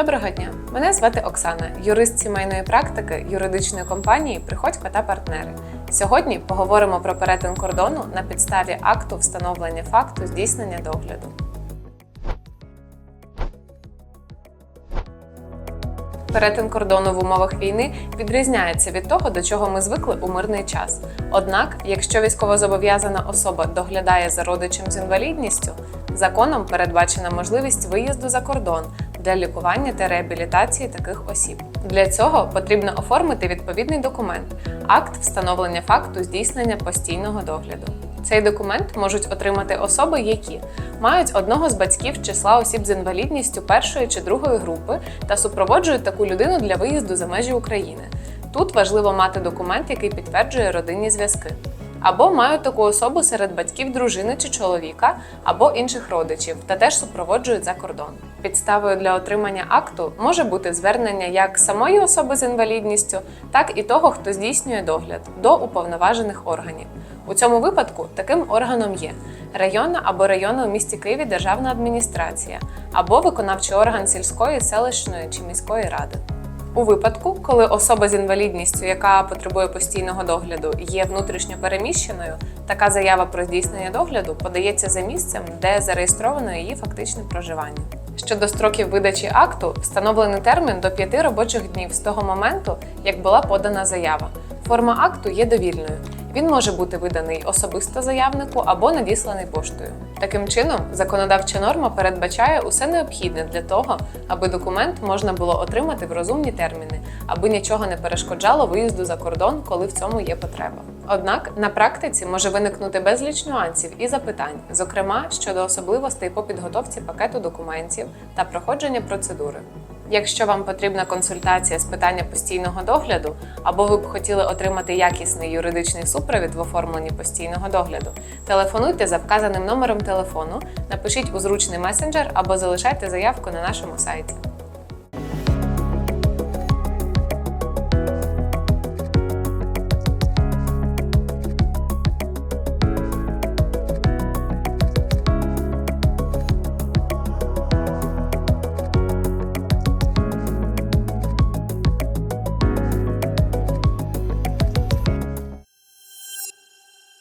Доброго дня! Мене звати Оксана, юрист сімейної практики юридичної компанії Приходько та партнери. Сьогодні поговоримо про перетин кордону на підставі акту встановлення факту здійснення догляду. Перетин кордону в умовах війни відрізняється від того, до чого ми звикли у мирний час. Однак, якщо військовозобов'язана особа доглядає за родичем з інвалідністю, законом передбачена можливість виїзду за кордон для лікування та реабілітації таких осіб. Для цього потрібно оформити відповідний документ акт встановлення факту здійснення постійного догляду. Цей документ можуть отримати особи, які мають одного з батьків числа осіб з інвалідністю першої чи другої групи та супроводжують таку людину для виїзду за межі України. Тут важливо мати документ, який підтверджує родинні зв'язки. Або мають таку особу серед батьків дружини чи чоловіка, або інших родичів, та теж супроводжують за кордон. Підставою для отримання акту може бути звернення як самої особи з інвалідністю, так і того, хто здійснює догляд до уповноважених органів. У цьому випадку таким органом є районна або районна у місті Києві державна адміністрація, або виконавчий орган сільської, селищної чи міської ради. У випадку, коли особа з інвалідністю, яка потребує постійного догляду, є внутрішньо переміщеною, така заява про здійснення догляду подається за місцем, де зареєстровано її фактичне проживання. Щодо строків видачі акту, встановлений термін до 5 робочих днів з того моменту, як була подана заява. Форма акту є довільною. Він може бути виданий особисто заявнику або надісланий поштою. Таким чином, законодавча норма передбачає усе необхідне для того, аби документ можна було отримати в розумні терміни, аби нічого не перешкоджало виїзду за кордон, коли в цьому є потреба. Однак на практиці може виникнути безліч нюансів і запитань, зокрема щодо особливостей по підготовці пакету документів та проходження процедури. Якщо вам потрібна консультація з питання постійного догляду, або ви б хотіли отримати якісний юридичний супровід в оформленні постійного догляду, телефонуйте за вказаним номером телефону, напишіть у зручний месенджер або залишайте заявку на нашому сайті.